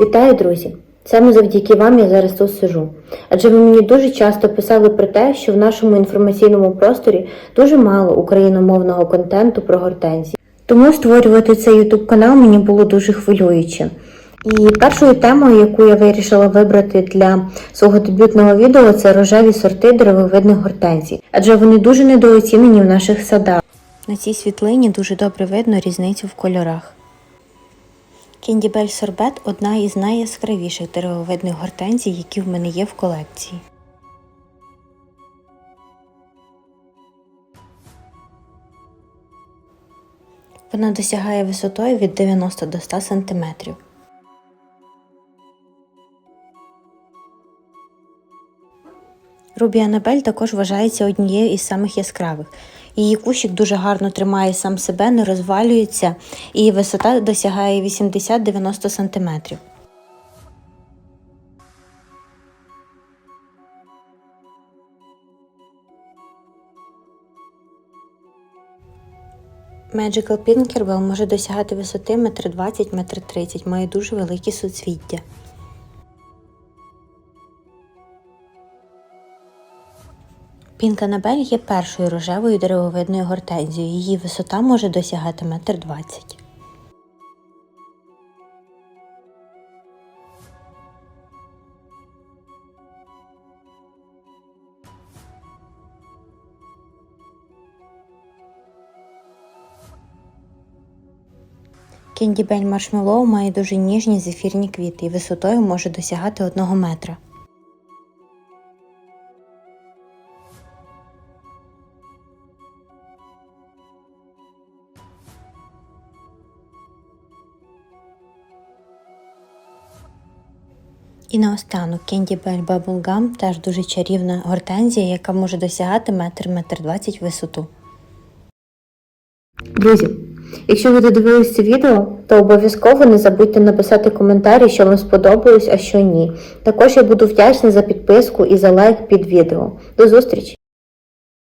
Вітаю, друзі! Саме завдяки вам я зараз тут сижу. Адже ви мені дуже часто писали про те, що в нашому інформаційному просторі дуже мало україномовного контенту про гортензії. Тому створювати цей YouTube канал мені було дуже хвилююче. І першою темою, яку я вирішила вибрати для свого дебютного відео, це рожеві сорти деревовидних гортензій, адже вони дуже недооцінені в наших садах. На цій світлині дуже добре видно різницю в кольорах. Кіндібель сорбет одна із найяскравіших деревовидних гортензій, які в мене є в колекції. Вона досягає висотою від 90 до 100 см. Рубі Анабель також вважається однією із самих яскравих. Її кущик дуже гарно тримає сам себе, не розвалюється, і висота досягає 80-90 см. Magical Pinkerbell може досягати висоти 1,20-1,30 м, має дуже великі суцвіття. Пінка Набель є першою рожевою деревовидною гортензією. Її висота може досягати 1,20 м. Кіндібель маршмеллоу має дуже ніжні зефірні квіти і висотою може досягати 1 метра. І наостанок Candy Bell Bubble Gum теж дуже чарівна гортензія, яка може досягати метр метр двадцять висоту. Друзі, якщо ви додивились це відео, то обов'язково не забудьте написати коментарі, що вам сподобалось, а що ні. Також я буду вдячна за підписку і за лайк під відео. До зустрічі!